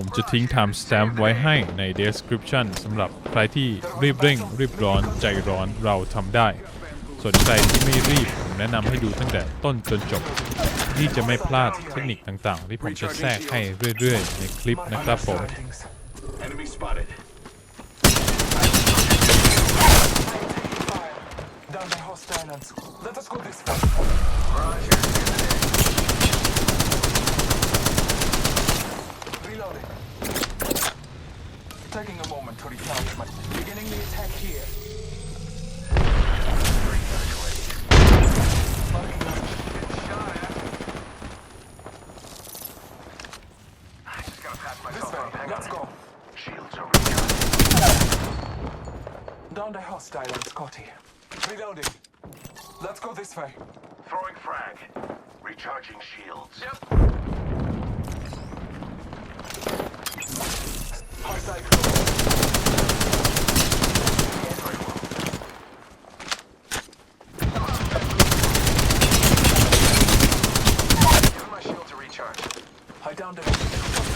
ผมจะทิ้ง timestamp ไว้ให้ใน description สำหรับใครที่รีบเร่ง รีบร้อนใจร้อนเราทำได้ ส่วนใครที่ไม่รีบ ผมแนะนำให้ดูตั้งแต่ต้นจนจบ ที่จะไม่พลาดเทคนิคต่างๆ ที่ผมจะแทรกให้เรื่อยๆ ในคลิปนะครับผม Down by hostile islands. Let Taking a moment to recharge my. Beginning the attack here. This way. Let's go. Shields are recharged. Down the hostile island, Scotty. Reloading. Let's go this way. Throwing frag. Recharging shields. Hostile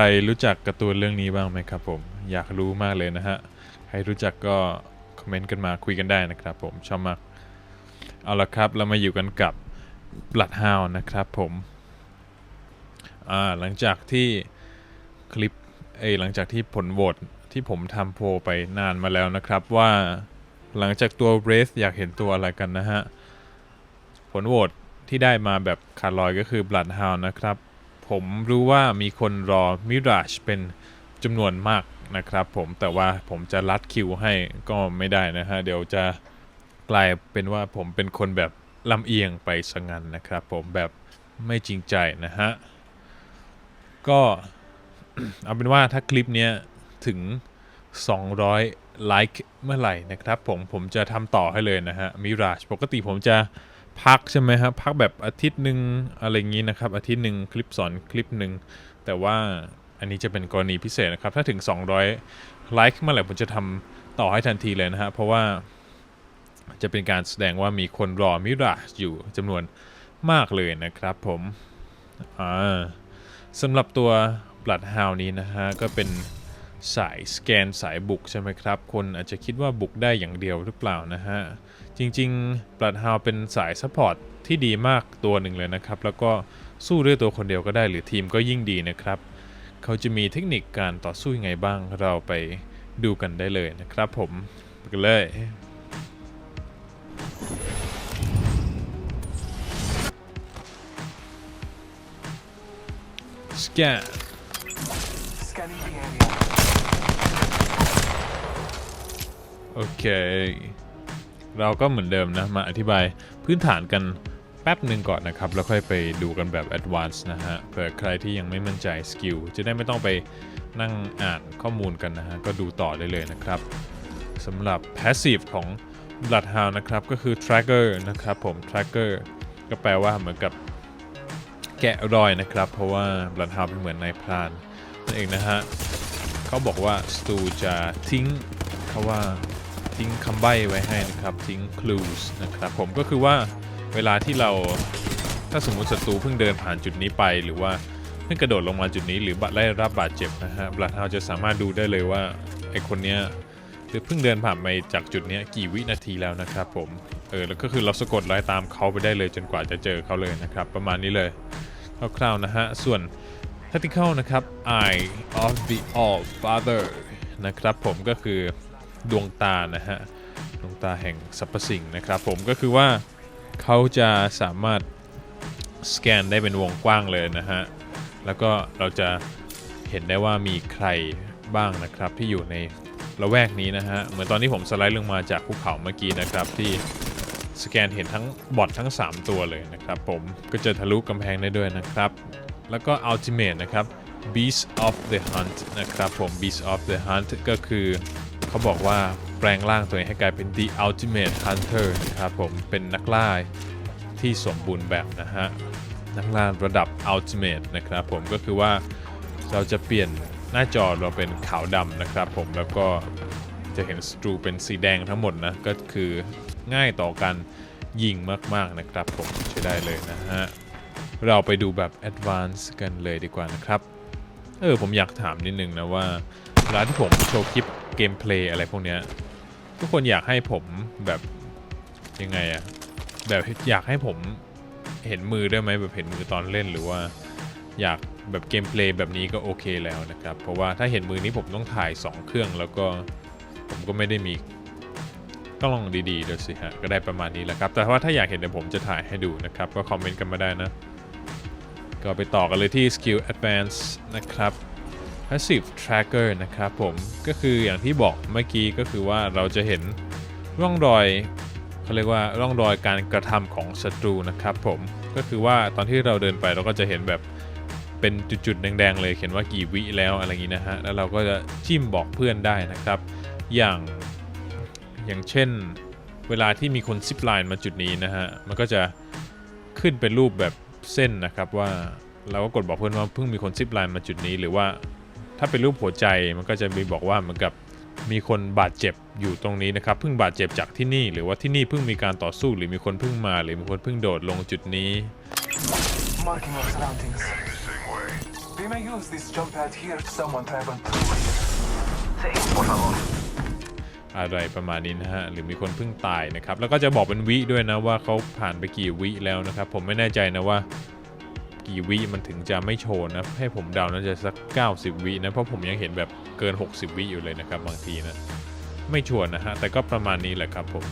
รรู้จักการ์ตูนเรื่องนี้บ้างไหมครับผม อยากรู้มากเลยนะฮะ ใครรู้จักก็คอมเมนต์กันมาคุยกันได้นะครับผมชอบมากเอาละครับเรามาอยู่กันกับ Bloodhound นะครับผมอ่าหลังจากที่คลิปเอหลังจากที่ผลโหวตที่ผมทำโพลไปนานมาแล้วนะครับว่าหลังจากตัวเรสอยากเห็นตัวอะไรกันนะฮะ ผลโหวตที่ได้มาแบบขาดลอยก็คือ Bloodhound นะครับ ผมรู้ว่ามีคนรอ Mirage เป็นจำนวนมากนะครับผมแต่ว่าผมจะรัดคิวให้ก็ไม่ได้นะฮะ เดี๋ยวจะกลายเป็นว่าผมเป็นคนแบบลำเอียงไปซะงั้นนะครับผมแบบไม่จริงใจนะฮะ ก็เอาเป็นว่าถ้าคลิปนี้ถึง 200 ไลค์เมื่อไหร่นะครับผมผมจะทำต่อให้เลยนะฮะ Mirage ปกติผมจะ พักใช่ไหมครับพักแบบอาทิตย์หนึ่งอะไรอย่างนี้นะครับ อาทิตย์หนึ่งคลิปสอนคลิปหนึ่งแต่ว่าอันนี้จะเป็นกรณีพิเศษนะครับ ถ้าถึง 200ไลค์เมื่อไหร่ผมจะทำต่อให้ทันทีเลยนะฮะเพราะว่าจะเป็นการแสดงว่ามีคนรอ Mirage อยู่จำนวนมากเลยนะครับผมอ่าสำหรับตัว Bloodhound นี้นะฮะก็เป็น สายสแกนสายบุกใช่ไหมครับ คนอาจจะคิดว่าบุกได้อย่างเดียวหรือเปล่านะฮะ จริงๆ Bloodhound เป็นสายซัพพอร์ตที่ดีมากตัวหนึ่งเลยนะครับ แล้วก็สู้ด้วยตัวคนเดียวก็ได้หรือทีมก็ยิ่งดีนะครับ เขาจะมีเทคนิคการต่อสู้ยังไงบ้างเราไปดูกันได้เลยนะครับผมไปกันเลยสแกน โอเค เราก็เหมือนเดิมนะ มาอธิบายพื้นฐานกันแป๊บหนึ่งก่อนนะครับ แล้วค่อยไปดูกันแบบ Advanced นะฮะเผื่อใครที่ยังไม่มั่นใจสกิลจะได้ไม่ต้องไปนั่งอ่านข้อมูลกันนะฮะ ก็ดูต่อได้เลยนะครับสำหรับ Passive ของ Bloodhound นะครับ ก็คือ Tracker นะครับผม Tracker ก็แปลว่าเหมือนกับแกะรอยนะครับ เพราะว่า Bloodhound เป็นเหมือนนายพรานนั่นเองนะฮะเขาบอกว่าสตูจะทิ้งเขาว่า ทิ้งคำใบ้ไว้ให้นะครับ ทิ้ง clues นะครับ ผมก็คือว่าเวลาที่เราถ้าสมมุติศัตรูเพิ่งเดินผ่านจุดนี้ไป หรือว่าเพิ่งกระโดดลงมาจุดนี้ หรือบาดได้รับบาดเจ็บนะฮะบลัดเฮาจะสามารถดูได้เลยว่าไอคนเนี้ยคือเพิ่งเดินผ่านไปจากจุดนี้กี่วินาทีแล้วนะครับผมเออแล้วก็คือเราสะกดรอยตามเขาไปได้เลยจนกว่าจะเจอเขาเลยนะครับ ประมาณนี้เลยคร่าวๆนะฮะส่วน Tactical นะครับ Eye of the All Father นะครับผมก็คือ ดวงตานะฮะดวงตาแห่งสรรพสิ่งนะครับผมก็คือว่าเขาจะสามารถสแกนได้เป็นวงกว้างเลยนะฮะแล้วก็เราจะเห็นได้ว่ามีใครบ้างนะครับที่อยู่ในละแวกนี้นะฮะเหมือนตอนที่ผมสไลด์ลงมาจากภูเขาเมื่อกี้นะครับที่สแกนเห็นทั้งบอททั้ง 3 ตัวเลยนะครับผมก็จะทะลุกำแพงได้ด้วยนะครับ แล้วก็ Ultimate นะครับ Beast of the Hunt นะครับผม Beast of the Hunt ก็คือ เขาบอกว่าแปลงร่างตัวเองให้กลายเป็น The Ultimate Hunter นะครับผมเป็นนักล่าที่สมบูรณ์แบบนะฮะ นักล่าระดับ Ultimate นะครับผมก็คือว่าเราจะเปลี่ยนหน้าจอเราเป็นขาวดำนะครับผมแล้วก็จะเห็นสตรูเป็นสีแดงทั้งหมดนะ ก็คือง่ายต่อการยิงมากๆนะครับผมใช้ได้เลยนะฮะ เราไปดูแบบ Advance กันเลยดีกว่านะครับ เออผมอยากถามนิดนึงนะว่า เวลาที่ผมโชว์คลิปเกมเพลย์อะไรพวกเนี้ยทุกคนอยากให้ผมแบบยังไงอะแบบอยากให้ผมเห็นมือได้ไหมแบบเห็นมือตอนเล่นหรือว่าอยากแบบเกมเพลย์แบบนี้ก็โอเคแล้วนะครับ เพราะว่าถ้าเห็นมือนี้ผมต้องถ่าย 2 เครื่องแล้วก็ผมก็ไม่ได้มีกล้องดีๆด้วยสิฮะก็ได้ประมาณนี้แหละครับ แต่ว่าถ้าอยากเห็นเดี๋ยวผมจะถ่ายให้ดูนะครับ ก็คอมเมนต์กันมาได้นะ ก็ไปต่อกันเลยที่ Skill Advance นะครับ Passive Tracker นะครับผมก็คืออย่างที่บอกเมื่อกี้ก็คือว่าเราจะเห็นร่องรอยเขาเรียกว่าร่องรอยการกระทำของศัตรูนะครับผมก็คือว่าตอนที่เราเดินไปเราก็จะเห็นแบบเป็นจุดๆแดงๆเลยเขียนว่ากี่วิแล้วอะไรอย่างนี้นะฮะแล้วเราก็จะจิ้มบอกเพื่อนได้นะครับ อย่างอย่างเช่นเวลาที่มีคนซิปไลน์มาจุดนี้นะฮะมันก็จะขึ้นเป็นรูปแบบเส้นนะครับว่าเราก็กดบอกเพื่อนว่าเพิ่งมีคนซิปไลน์มาจุดนี้หรือว่า ถ้าเป็นรูปหัวใจมันก็จะมีบอกว่าเหมือนกับมีคนบาดเจ็บอยู่ตรงนี้นะครับเพิ่งบาดเจ็บจากที่นี่ หรือว่าที่นี่เพิ่งมีการต่อสู้หรือมีคนเพิ่งมา หรือมีคนเพิ่งโดดลงจุดนี้ Marking our surroundings. Same way. We may use this jump pad here if someone traveled through here. Sí, por favor. อะไรประมาณนี้นะฮะหรือมีคนเพิ่งตายนะครับ แล้วก็จะบอกเป็นวิด้วยนะว่าเขาผ่านไปกี่วิแล้วนะครับ ผมไม่แน่ใจนะว่า กี่วิมันถึงจะไม่โชว์นะ ให้ผมเดาน่าจะสัก 90 วินะ เพราะผมยังเห็นแบบเกิน 60 วิอยู่เลยนะครับบางทีนะ ไม่ชัวร์นะฮะ แต่ก็ประมาณนี้แหละครับผม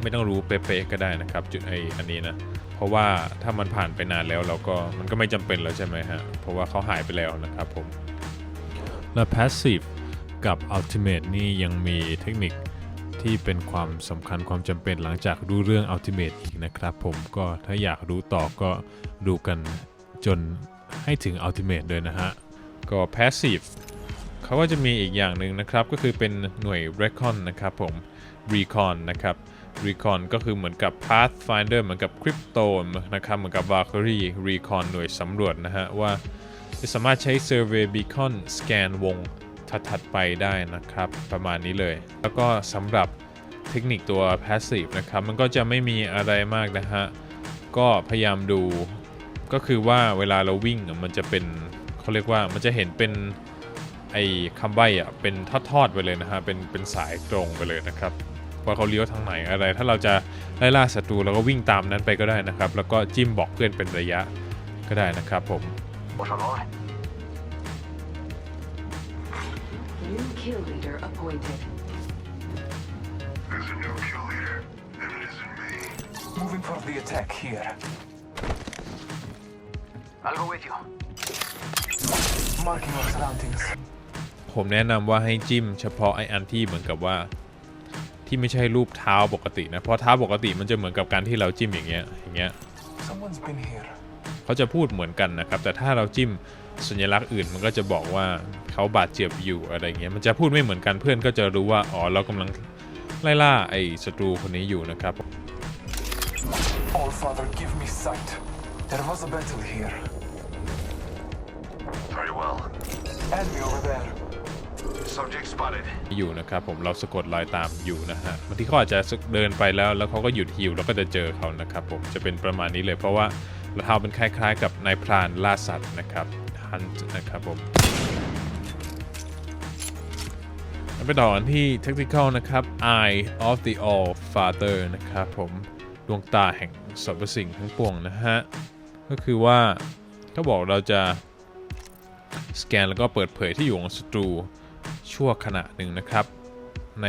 ไม่ต้องรู้เป๊ะๆก็ได้นะครับ จุดไออันนี้นะ เพราะว่าถ้ามันผ่านไปนานแล้วเราก็มันก็ไม่จำเป็นแล้วใช่ไหมฮะ เพราะว่าเขาหายไปแล้วนะครับผม และ Passive กับ Ultimate นี่ยังมีเทคนิคที่เป็นความสำคัญความจำเป็นหลังจากรู้เรื่อง Ultimate อีกนะครับผมก็ถ้าอยากรู้ต่อก็ดูกัน จนให้ถึง Ultimate เลยนะฮะ ก็ Passive เขาก็จะมีอีกอย่างหนึ่งนะครับ ก็คือเป็นหน่วย Recon นะครับผม Recon นะครับ Recon ก็คือเหมือนกับ Pathfinder เหมือนกับ Crypto นะครับ เหมือนกับ Valkyrie Recon หน่วยสำรวจนะฮะ ว่าจะสามารถใช้ Survey Beacon สแกนวงถัดๆไปได้นะครับ ประมาณนี้เลย แล้วก็สำหรับเทคนิคตัว Passive นะครับ มันก็จะไม่มีอะไรมากนะฮะ ก็พยายามดู ก็คือว่าเวลาเราวิ่งอะมันจะเป็นเขาเรียกว่ามันจะเห็นเป็นไอ้คำใบ้อะเป็นทอดๆไปเลยนะฮะเป็นเป็นสายตรงไปเลยนะครับว่าเขาเลี้ยวทางไหนอะไร ถ้าเราจะไล่ล่าศัตรูเราก็วิ่งตามนั้นไปก็ได้นะครับ แล้วก็จิ้มบอกเพื่อนเป็นระยะก็ได้นะครับผม Por favor. New kill leader appointed. There's a new kill leader, and it isn't me. Moving for the attack here. Algo with you. Marking our surroundings. ผมแนะนำว่าให้จิ้มเฉพาะไออันที่เหมือนกับว่า ที่ไม่ใช่รูปเท้าปกตินะ เพราะเท้าปกติมันจะเหมือนกับการที่เราจิ้มอย่างเงี้ยอย่างเงี้ย Someone's been here. เขาจะพูดเหมือนกันนะครับ แต่ถ้าเราจิ้มสัญลักษณ์อื่น มันก็จะบอกว่าเขาบาดเจ็บอยู่อะไรเงี้ยมันจะพูดไม่เหมือนกันเพื่อนก็จะรู้ว่าอ๋อเรากำลังไล่ล่าไอ้ศัตรูคนนี้อยู่นะครับ All Father, give me sight. There was a battle here. Very well. Enemy over there. Subject spotted. อยู่นะครับผมเราสะกดรอยตามอยู่นะฮะบางทีเขาอาจจะเดินไปแล้ว แล้วเขาก็หยุดฮิวแล้วก็จะเจอเขานะครับผมจะเป็นประมาณนี้เลยเพราะว่าเราทำเป็นคล้ายๆ กับนายพรานล่าสัตว์นะครับฮันนะครับผมแล้วไปต่อกันที่ technical นะครับ Eye of the All Father นะครับผมดวงตาแห่งสรรพสิ่งทั้งปวงนะฮะ ก็คือว่าเขาบอกเราจะ สแกนแล้วก็เปิดเผยที่อยู่ของศัตรูชั่วขณะหนึ่งนะครับ ใน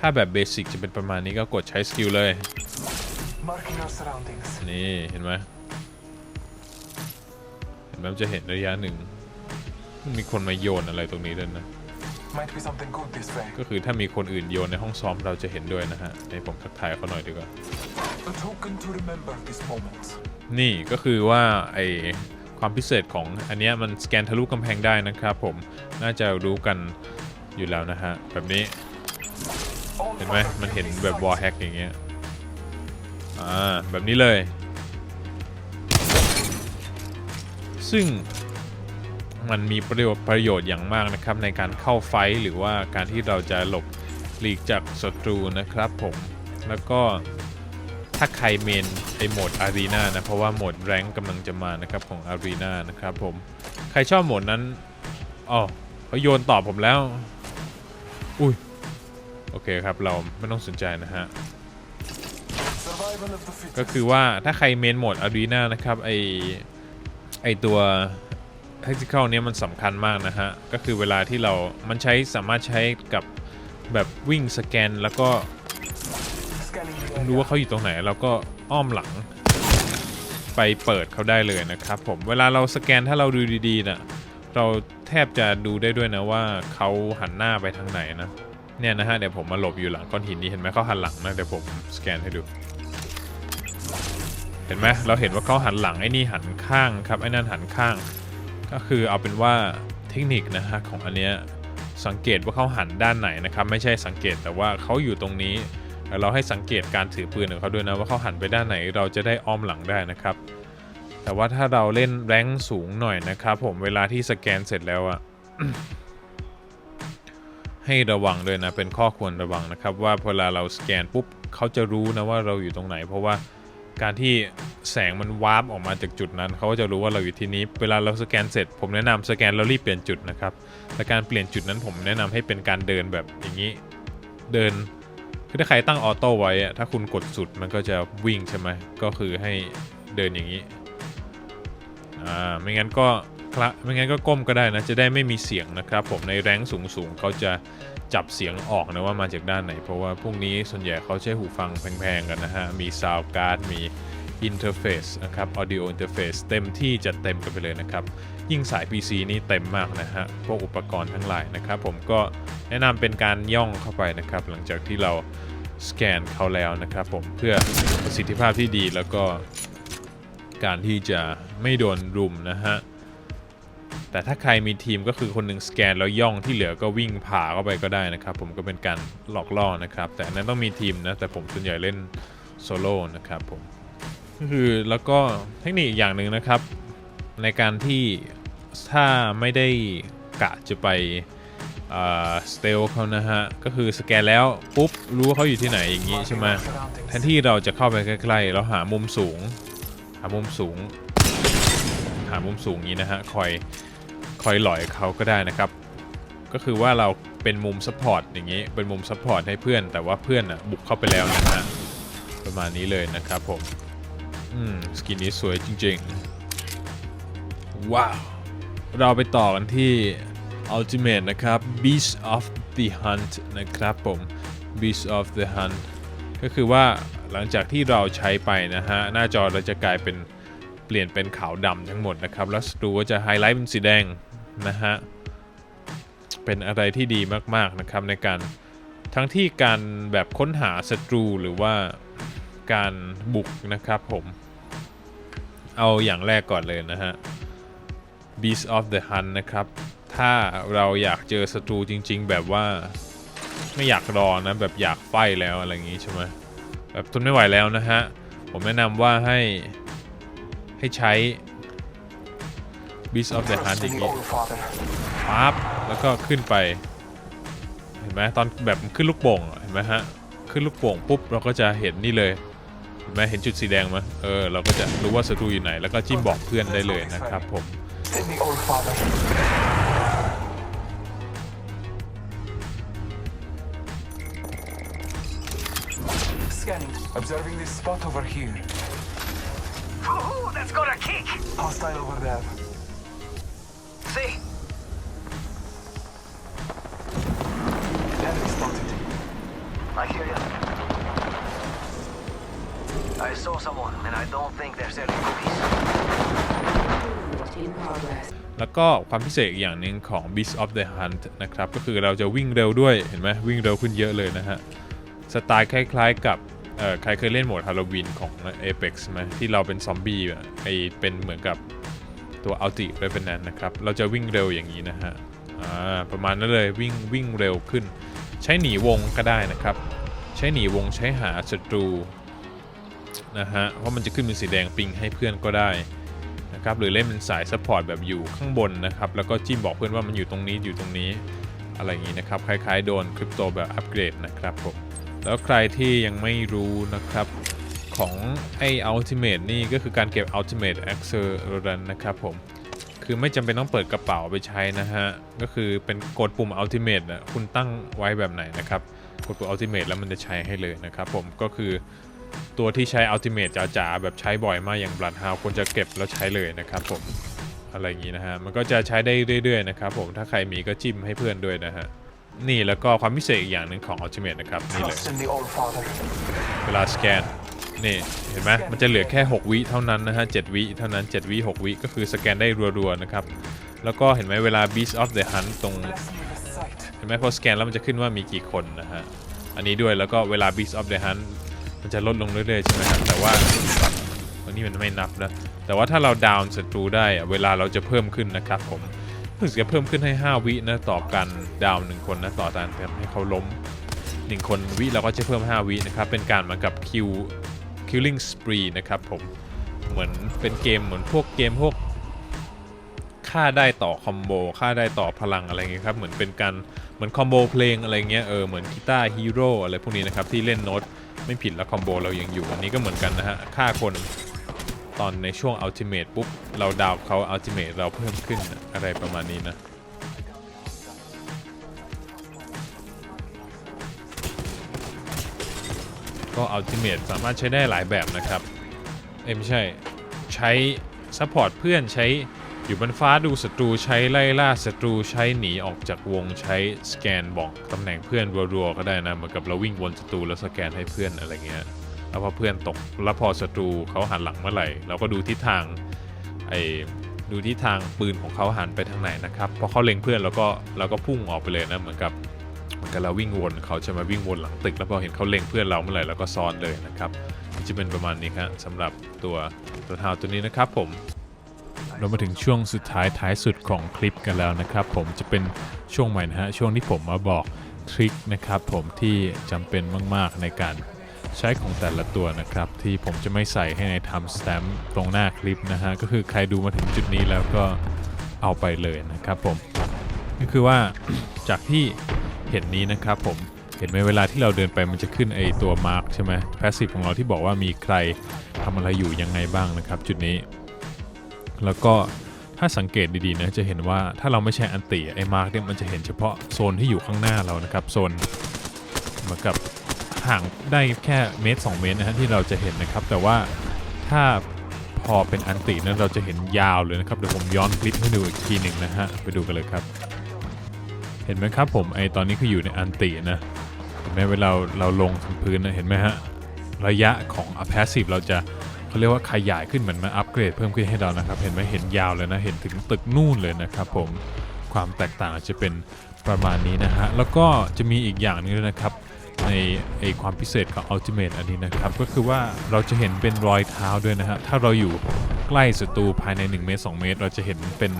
ถ้าแบบเบสิกจะเป็นประมาณนี้ก็กดใช้สกิลเลย Marking our surroundings. นี่เห็นไหมเห็นไหมมันจะเห็นระยะหนึ่งมันมีคนมาโยนอะไรตรงนี้ด้วยนะ Might be something good this way. ก็คือถ้ามีคนอื่นโยนในห้องซ้อมเราจะเห็นด้วยนะฮะในผมทักทายเขาหน่อยดีกว่า A token to remember this moment. นี่ก็คือว่าไอ ความพิเศษของอันนี้มันสแกนทะลุกำแพงได้นะครับผมน่าจะรู้กันอยู่แล้วนะฮะ แบบนี้ เห็นไหมมันเห็นแบบวอลแฮกอย่างเงี้ยอ่าแบบนี้เลย ซึ่งมันมีประโยชน์ประโยชน์อย่างมากนะครับในการเข้าไฟท์หรือว่าการที่เราจะหลบหลีกจากศัตรูนะครับผมแล้วก็ ถ้าใครเมนไอโหมดอารีนานะ เพราะว่าโหมดแรงกำลังจะมานะครับของอารีนานะครับผม ใครชอบโหมดนั้นอ๋อเขาโยนตอบผมแล้ว อุ้ย โอเคครับเราไม่ต้องสนใจนะฮะ ก็คือว่าถ้าใครเมนโหมด Arena นะครับไอไอตัว tactical เนี้ยมันสำคัญมากนะฮะ ก็คือเวลาที่เรา มันใช้สามารถใช้กับแบบวิ่งสแกน แล้วก็ รู้ว่าเขาอยู่ตรงไหนเราก็อ้อมหลัง ไปเปิดเขาได้เลยนะครับผมเวลาเราสแกนถ้าเราดูดีๆนะเราแทบจะดูได้ด้วยนะว่าเขาหันหน้าไปทางไหนนะเนี่ยนะฮะเดี๋ยวผมมาหลบอยู่หลังก้อนหินนี้เห็นไหมเขาหันหลังนะเดี๋ยวผมสแกนให้ดู เห็นไหมเราเห็นว่าเขาหันหลังไอ้นี่หันข้างครับไอ้นั่นหันข้าง ก็คือเอาเป็นว่าเทคนิคนะฮะของอันเนี้ยสังเกตว่าเขาหันด้านไหนนะครับ ไม่ใช่สังเกตแต่ว่าเขาอยู่ตรงนี้ เราให้สังเกตการถือปืนของเขาด้วยนะว่าเขาหันไปด้านไหนเราจะได้อ้อมหลังได้นะครับ แต่ว่าถ้าเราเล่นแรงสูงหน่อยนะครับผมเวลาที่สแกนเสร็จแล้วอะให้ระวังด้วยนะเป็นข้อควรระวังนะครับ ว่าเวลาเราสแกนปุ๊บเขาจะรู้นะว่าเราอยู่ตรงไหน เพราะว่าการที่แสงมันวาร์ปออกมาจากจุดนั้นเขาก็จะรู้ว่าเราอยู่ที่นี้ เวลาเราสแกนเสร็จ ผมแนะนำสแกนแล้วรีบเปลี่ยนจุดนะครับและการเปลี่ยนจุดนั้นผมแนะนำให้เป็นการเดินแบบอย่างนี้ เดิน คือถ้าใครตั้งออโต้ไว้ถ้าคุณกดสุดมันก็จะวิ่งใช่ไหมก็คือให้เดินอย่างนี้อ่าไม่งั้นก็คละไม่งั้นก็ก้มก็ได้นะ จะได้ไม่มีเสียงนะครับ ผมในแรงสูงสูงๆเขาจะจับเสียงออกนะว่ามาจากด้านไหน เพราะว่าพวกนี้ส่วนใหญ่เขาใช้หูฟังแพงๆกันนะฮะ มีซาวการ์ดมีอินเทอร์เฟซนะครับ audio interface เต็มที่จะเต็มกันไปเลยนะครับ ยิ่งสาย PC นี่เต็มมากนะฮะ พวกอุปกรณ์ทั้งหลายนะครับ ผมก็แนะนำเป็นการย่องเข้าไปนะครับ หลังจากที่เราสแกนเขาแล้วนะครับผมเพื่อประสิทธิภาพที่ดีแล้วก็การที่จะไม่โดนรุมนะฮะ แต่ถ้าใครมีทีมก็คือคนหนึ่งสแกนแล้วย่องที่เหลือก็วิ่งผ่าเข้าไปก็ได้นะครับ ผมก็เป็นการหลอกล่อนะครับ แต่นนั้นต้องมีทีมนะ แต่ผมส่วนใหญ่เล่นโซโล่นะครับผมก็คือแล้วก็เทคนิคอีกอย่างหนึ่งนะครับ ในการที่ถ้าไม่ได้กะจะไปสเตลเขานะฮะ ก็คือสแกนแล้ว ปุ๊บ รู้ว่าเขาอยู่ที่ไหนอย่างนี้ใช่ไหมแทนที่เราจะเข้าไปใกล้ๆเราหามุมสูง หามุมสูง หามุมสูงนี้นะฮะ คอย คอยหลอยเขาก็ได้นะครับ ก็คือว่าเราเป็นมุมซัพพอร์ตอย่างนี้ เป็นมุมซัพพอร์ตให้เพื่อน แต่ว่าเพื่อนอะบุกเข้าไปแล้วนะฮะ ประมาณนี้เลยนะครับผม อืม สกินนี้สวยจริง ๆ ว้าว เราไปต่อกันที่ Ultimate นะครับ Beast of the Hunt นะครับผม Beast of the Hunt ก็คือว่าหลังจากที่เราใช้ไปนะฮะ หน้าจอเราจะกลายเป็นเปลี่ยนเป็นขาวดำทั้งหมดนะครับ แล้วศัตรูก็จะไฮไลท์เป็นสีแดงนะฮะ เป็นอะไรที่ดีมาก ๆ นะครับในการทั้งที่การแบบค้นหาศัตรูหรือว่าการบุกนะครับผม เอาอย่างแรกก่อนเลยนะฮะ Beast of the Hunt นะครับ ถ้าเราอยากเจอศัตรูจริง ๆ แบบว่าไม่อยากรอนะแบบอยากไฟแล้วอะไรอย่างงี้ใช่ไหมแบบทนไม่ไหวแล้วนะฮะ ผมแนะนำว่าให้ให้ใช้ Beast of the Hunt อย่างนี้ปั๊บแล้วก็ขึ้นไป เห็นไหมตอนแบบขึ้นลูกโป่งเห็นไหมฮะ ขึ้นลูกโป่งปุ๊บเราก็จะเห็นนี่เลยเห็นไหมเห็นจุดสีแดงไหมเออเราก็จะรู้ว่าศัตรูอยู่ไหน แล้วก็จิ้มบอกเพื่อนได้เลยนะครับผม Send me All Father. Scanning. Observing this spot over here. Ooh, that's got a kick! Hostile over there. See? Enemy spotted. I hear you. I saw someone, and I don't think they're selling cookies. แล้วก็ความพิเศษอีกอย่างหนึ่งของ Beast of the Hunt นะครับ ก็คือเราจะวิ่งเร็วด้วยเห็นไหมวิ่งเร็วขึ้นเยอะเลยนะฮะ สไตล์คล้ายๆกับใครเคยเล่นโหมดฮาโลวีนของ Apex ไหมที่เราเป็นซอมบี้อะไอเป็นเหมือนกับตัวอัลติเรเ e น a n นนะครับ เราจะวิ่งเร็วอย่างนี้นะฮะประมาณนั้นเลยวิ่งวิ่งเร็วขึ้น ใช้หนีวงก็ได้นะครับ ใช้หนีวงใช้หาศัตรูนะฮะเพราะมันจะขึ้นเป็นสีแดงปิงให้เพื่อนก็ได้ นะครับหรือเล่นเป็นสายซัพพอร์ตแบบอยู่ข้างบนนะครับแล้วก็จิ้มบอกเพื่อนว่ามันอยู่ตรงนี้อยู่ตรงนี้อะไรอย่างนี้นะครับคล้ายๆโดนคริปโตแบบอัปเกรดนะครับผมแล้วใครที่ยังไม่รู้นะครับของไอ้ Ultimate นี่ก็คือการเก็บ Ultimate Accelerant นะครับผมคือไม่จำเป็นต้องเปิดกระเป๋าไปใช้นะฮะ ก็คือเป็นกดปุ่ม Ultimate นะคุณตั้งไว้แบบไหนนะครับ กดปุ่ม Ultimate แล้วมันจะใช้ให้เลยนะครับผมก็คือ ตัวที่ใช้ Ultimate จ๋าๆแบบใช้บ่อยมากอย่าง Bloodhound ควรจะเก็บแล้วใช้เลยนะครับผมอะไรอย่างนี้นะฮะมันก็จะใช้ได้เรื่อยๆนะครับผมถ้าใครมีก็จิ้มให้เพื่อนด้วยนะฮะนี่แล้วก็ความพิเศษอีกอย่างหนึ่งของ Ultimate นะครับนี่เลย Trust in the All Father. เวลาสแกนนี่เห็นไหมมันจะเหลือแค่ 6 วิเท่านั้นนะฮะ7วิเท่านั้น 7 วิ 6 วิ ก็คือสแกนได้รัวๆนะครับ แล้วก็เห็นไหมเวลา Beast of the Hunt ตรง Bless me with sight. เห็นไหมพอสแกนแล้วมันจะขึ้นว่ามีกี่คนนะฮะ อันนี้ด้วยแล้วก็เวลา Beast of the Hunt มันจะลดลงเรื่อยๆใช่ไหมครับแต่ว่าตอนนี้มันไม่นับนะแต่ว่าถ้าเราดาวน์ศัตรูได้เวลาเราจะเพิ่มขึ้นนะครับผมรู้สึกจะเพิ่มขึ้นให้ 5 วินะต่อการดาวน์หนึ่งคนนะต่อการทำให้เขาล้ม 1 คนวิเราก็จะเพิ่ม 5 วินะครับเป็นการเหมือนกับคิว killing spree นะครับผมเหมือนเป็นเกมเหมือนพวกเกมพวกค่าได้ต่อคอมโบค่าได้ต่อพลังอะไรเงี้ยครับเหมือนเป็นการเหมือนคอมโบเพลงอะไรเงี้ยเออเหมือนกีตาร์ฮีโร่อะไรพวกนี้นะครับที่เล่นโน้ต ไม่ผิดแล้วคอมโบเรายังอยู่อันนี้ก็เหมือนกันนะฮะค่าคนตอนในช่วงอัลติเม e ปุ๊บ เราดาวเขาอัลติเม e เราเพิ่มขึ้นอะไรประมาณนี้นะก็อัลติเม e สามารถใช้ได้หลายแบบนะครับ เอ้ไม่ใช่ ใช้ซัพพอร์ตเพื่อนใช้ อยู่บนฟ้าดูศัตรูใช้ไล่ล่าศัตรูใช้หนีออกจากวงใช้สแกนบอกตำแหน่งเพื่อนรัวๆก็ได้นะเหมือนกับเราวิ่งวนศัตรูแล้วสแกนให้เพื่อนอะไรเงี้ยแล้วพอเพื่อนตกแล้วพอศัตรูเขาหันหลังเมื่อไหร่เราก็ดูทิศทางไอ้ดูทิศทางปืนของเขาหันไปทางไหนนะครับพอเขาเล็งเพื่อนเราก็เราก็พุ่งออกไปเลยนะเหมือนกับเหมือนกับเราวิ่งวนเขาจะมาวิ่งวนหลังตึก แล้วพอเห็นเขาเล็งเพื่อนเราเมื่อไหร่เราก็ซ้อนเลยนะครับจะเป็นประมาณนี้ครับสำหรับตัวตัวทาวตัวนี้นะครับผม เรามาถึงช่วงสุดท้ายท้ายสุดของคลิปกันแล้วนะครับ ผมจะเป็นช่วงใหม่นะฮะช่วงที่ผมมาบอกทริคนะครับผมที่จำเป็นมาก ๆ ในการใช้ของแต่ละตัวนะครับ ที่ผมจะไม่ใส่ให้ในทำสแตมป์ตรงหน้าคลิปนะฮะก็คือใครดูมาถึงจุดนี้แล้วก็เอาไปเลยนะครับผมก็คือว่าจากที่เห็นนี้นะครับผมเห็นไหมเวลาที่เราเดินไปมันจะขึ้นไอตัวมาร์กใช่ไหมแพสซีฟของเราที่บอกว่ามีใครทำอะไรอยู่ยังไงบ้างนะครับ จุดนี้ แล้วก็ถ้าสังเกตดีๆนะจะเห็นว่าถ้าเราไม่ใช่อันติไอ้มาร์กเนี่ยมันจะเห็นเฉพาะโซนที่อยู่ข้างหน้าเรานะครับโซนเหมือนกับห่างได้แค่เมตร 2 เมตรนะฮะที่เราจะเห็นนะครับ แต่ว่าถ้าพอเป็นอันตินั้นเราจะเห็นยาวเลยนะครับเดี๋ยวผมย้อนคลิปให้ดูอีกทีหนึ่งนะฮะไปดูกันเลยครับ เห็นไหมครับผมไอตอนนี้คืออยู่ในอันตินะเห็นไหมเวลาเราลงถึงพื้นนะเห็นไหมฮะระยะของ a passive เราจะ เขาเรียกว่าขยายขึ้นเหมือนมาอัปเกรดเพิ่มขึ้นให้เรานะครับ เห็นไหมเห็นยาวเลยนะ เห็นถึงตึกนู่นเลยนะครับผม ความแตกต่างจะเป็นประมาณนี้นะฮะ แล้วก็จะมีอีกอย่างหนึงด้วยนะครับ ในไอความพิเศษของ Ultimate อันนี้นะครับ ก็คือว่าเราจะเห็นเป็นรอยเท้าด้วยนะฮะ ถ้าเราอยู่ใกล้ศัตรูภายใน1เมตร2เมตร เราจะเห็นเป็น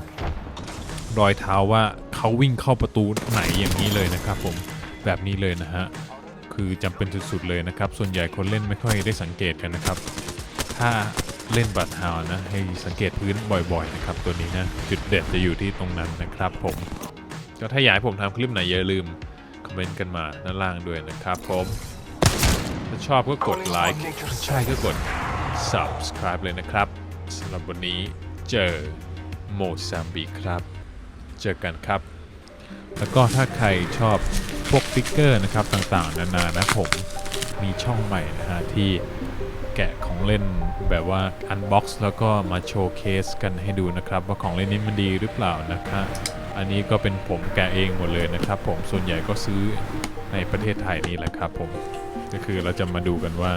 รอยเท้าว่าเขาวิ่งเข้าประตูไหนอย่างนี้เลยนะครับผม แบบนี้เลยนะฮะ คือจำเป็นสุดๆเลยนะครับ ส่วนใหญ่คนเล่นไม่ค่อยได้สังเกตกันนะครับ ถ้าเล่นบัตรเท้านะ ให้สังเกตพื้นบ่อยๆนะครับ ตัวนี้นะ จุดเด็ดจะอยู่ที่ตรงนั้นนะครับผมก็ถ้าอยากให้ผมทำคลิปไหนอย่าลืม คอมเมนต์กันมาด้านล่างด้วยนะครับผมถ้าชอบก็กดไลค์ใช่ก็กด subscribe เลยนะครับสำหรับวันนี้เจอโมซัมบิกครับ เจอกันครับ แล้วก็ถ้าใครชอบพวกฟิกเกอร์นะครับต่างๆ นานานะผมมีช่องใหม่นะฮะที่ แกะของเล่นแบบว่าอันบ็อกซ์แล้วก็มาโชว์เคสกันให้ดูนะครับ ว่าของเล่นนี้มันดีหรือเปล่านะคะอันนี้ก็เป็นผมแกะเองหมดเลยนะครับ ผมส่วนใหญ่ก็ซื้อในประเทศไทยนี่แหละครับผมก็คือเราจะมาดูกันว่า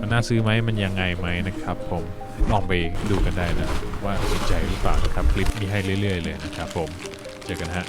มันน่าซื้อไหมมันยังไงไหมนะครับ ผมลองไปดูกันได้นะว่าสนใจหรือเปล่านะครับคลิปมีให้เรื่อย ๆ เลยนะครับ ผมเจอกันฮะ